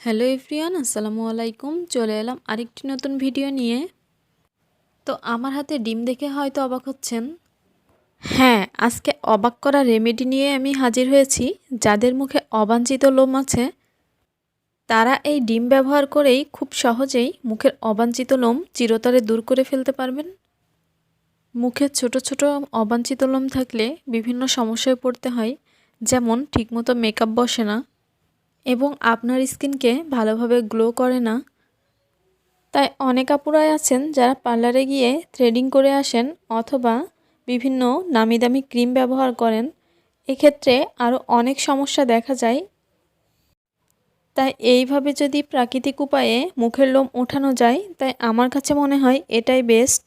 Hello everyone, আসসালামু আলাইকুম। চলে এলাম আরেকটি নতুন ভিডিও নিয়ে। তো আমার হাতে ডিম দেখে হয়তো অবাক হচ্ছেন। হ্যাঁ আজকে অবাক করা রেমেডি নিয়ে আমি হাজির হয়েছি, যাদের মুখে অবাঞ্ছিত লোম আছে। তারা এই ডিম ব্যবহার করেই খুব সহজেই মুখের অবাঞ্ছিত লোম চিরতরে দূর করে ফেলতে পারবেন। মুখে ছোট ছোট অবাঞ্ছিত লোম থাকলে বিভিন্ন সমস্যায় পড়তে হয়, যেমন ঠিকমতো মেকআপ বসে না। এবং আপনার স্কিনকে ভালোভাবে গ্লো করে না। তাই অনেক আপুরাই আছেন যারা পার্লারে গিয়ে থ্রেডিং করে আসেন অথবা বিভিন্ন নামি দামি ক্রিম ব্যবহার করেন। এক্ষেত্রে আরও অনেক সমস্যা দেখা যায়। তাই এইভাবে যদি প্রাকৃতিক উপায়ে মুখের লোম ওঠানো যায়, তাই আমার কাছে মনে হয় এটাই বেস্ট।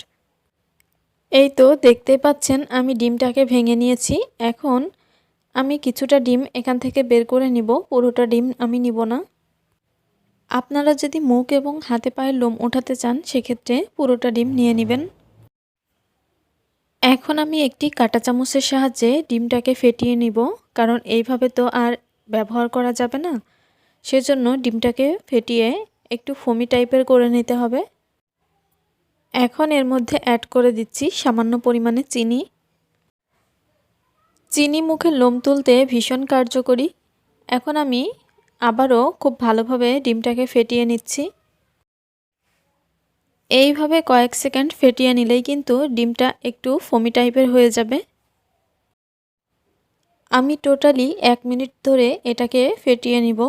এই তো দেখতেই পাচ্ছেন আমি ডিমটাকে ভেঙে নিয়েছি। এখন আমি কিছুটা ডিম এখান থেকে বের করে নিব, পুরোটা ডিম আমি নিব না। আপনারা যদি মুখ এবং হাতে পায়ে লোম ওঠাতে চান, সেক্ষেত্রে পুরোটা ডিম নিয়ে নেবেন। এখন আমি একটি কাঁটা চামচের সাহায্যে ডিমটাকে ফেটিয়ে নিব, কারণ এইভাবে তো আর ব্যবহার করা যাবে না। সেজন্য ডিমটাকে ফেটিয়ে একটু ফমি টাইপের করে নিতে হবে। এখন এর মধ্যে অ্যাড করে দিচ্ছি সামান্য পরিমাণে চিনি চিনি মুখে লোম তুলতে ভীষণ কার্যকরী। এখন আমি আবারও খুব ভালোভাবে ডিমটাকে ফেটিয়ে নিচ্ছি। এইভাবে কয়েক সেকেন্ড ফেটিয়ে নিলেই কিন্তু ডিমটা একটু ফমি টাইপের হয়ে যাবে। আমি টোটালি এক মিনিট ধরে এটাকে ফেটিয়ে নিব।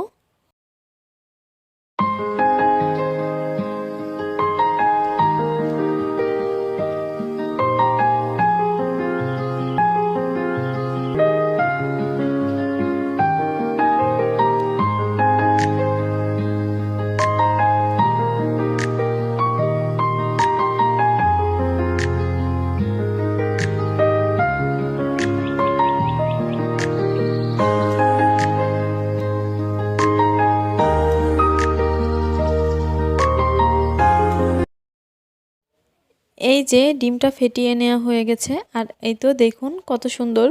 এই যে ডিমটা ফেটিয়ে নেওয়া হয়ে গেছে, আর এই তো দেখুন কত সুন্দর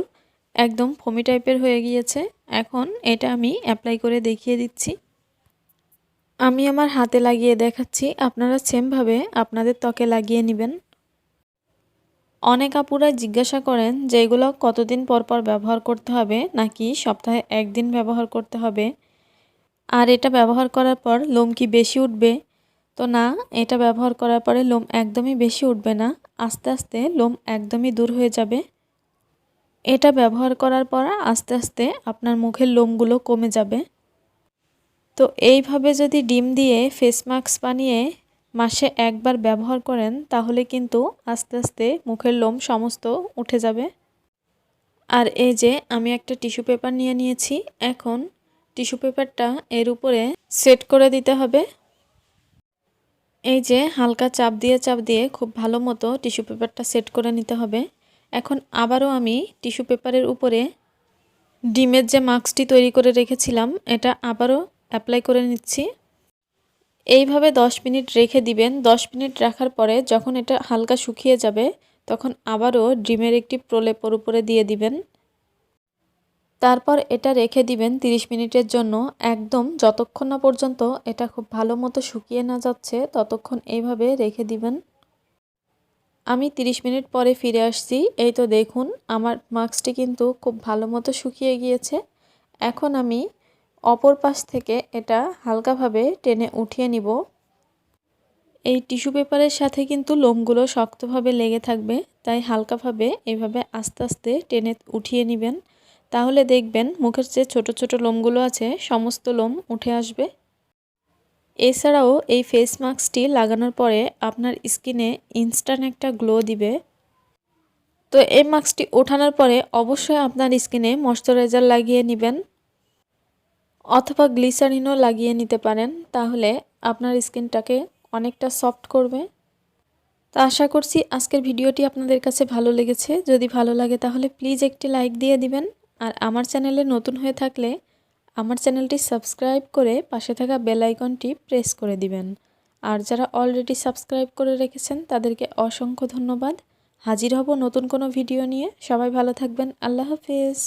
একদম ফমি টাইপের হয়ে গিয়েছে। এখন এটা আমি অ্যাপ্লাই করে দেখিয়ে দিচ্ছি। আমি আমার হাতে লাগিয়ে দেখাচ্ছি, আপনারা সেমভাবে আপনাদের ত্বকে লাগিয়ে নেবেন। অনেক আপুরা জিজ্ঞাসা করেন যে এগুলো কতদিন পর পর ব্যবহার করতে হবে, নাকি সপ্তাহে একদিন ব্যবহার করতে হবে। আর এটা ব্যবহার করার পর লোম কি বেশি উঠবে? তো না, এটা ব্যবহার করার পরে লোম একদমই বেশি উঠবে না। আস্তে আস্তে লোম একদমই দূর হয়ে যাবে। এটা ব্যবহার করার পর আস্তে আস্তে আপনার মুখের লোমগুলো কমে যাবে। তো এইভাবে যদি ডিম দিয়ে ফেস মাস্ক বানিয়ে মাসে একবার ব্যবহার করেন, তাহলে কিন্তু আস্তে আস্তে মুখের লোম সমস্ত উঠে যাবে। আর এই যে আমি একটা টিস্যু পেপার নিয়ে নিয়েছি, এখন টিস্যু পেপারটা এর উপরে সেট করে দিতে হবে। এই যে হালকা চাপ দিয়ে চাপ দিয়ে খুব ভালো মতো টিস্যু পেপারটা সেট করে নিতে হবে। এখন আবারও আমি টিস্যু পেপারের উপরে ডিমের যে মাস্কটি তৈরি করে রেখেছিলাম, এটা আবারও অ্যাপ্লাই করে নিচ্ছি। এইভাবে 10 মিনিট রেখে দিবেন। 10 মিনিট রাখার পরে যখন এটা হালকা শুকিয়ে যাবে, তখন আবারও ডিমের একটি প্রলেপর উপরে দিয়ে দিবেন। তারপর এটা রেখে দিবেন 30 মিনিটের জন্য। একদম যতক্ষণ না পর্যন্ত এটা খুব ভালো মতো শুকিয়ে না যাচ্ছে, ততক্ষণ এইভাবে রেখে দিবেন। আমি 30 মিনিট পরে ফিরে আসছি। এই তো দেখুন, আমার মাস্কটি কিন্তু খুব ভালো মতো শুকিয়ে গিয়েছে। এখন আমি অপর পাশ থেকে এটা হালকাভাবে টেনে উঠিয়ে নিব। এই টিস্যু পেপারের সাথে কিন্তু লোমগুলো শক্তভাবে লেগে থাকবে, তাই হালকাভাবে এভাবে আস্তে আস্তে টেনে উঠিয়ে নেবেন। তাহলে দেখবেন মুখের যে ছোট ছোট লোমগুলো আছে, সমস্ত লোম উঠে আসবে। এছাড়াও এই ফেস মাস্কটি লাগানোর পরে আপনার স্কিনে ইনস্ট্যান্ট একটা গ্লো দিবে। তো এই মাস্কটি ওঠানোর পরে অবশ্যই আপনার স্কিনে ময়শ্চারাইজার লাগিয়ে নেবেন অথবা গ্লিসারিনও লাগিয়ে নিতে পারেন, তাহলে আপনার স্কিনটাকে অনেকটা সফট করবে। তো আশা করছি আজকের ভিডিওটি আপনাদের কাছে ভালো লেগেছে। যদি ভালো লাগে তাহলে প্লিজ একটি লাইক দিয়ে দিবেন। আর আমার চ্যানেলে নতুন হয়ে থাকলে আমার চ্যানেলটি সাবস্ক্রাইব করে পাশে থাকা বেল আইকনটি প্রেস করে দিবেন। আর যারা অলরেডি সাবস্ক্রাইব করে রেখেছেন, তাদেরকে অসংখ্য ধন্যবাদ। হাজির হব নতুন কোনো ভিডিও নিয়ে। সবাই ভালো থাকবেন। আল্লাহ হাফেজ।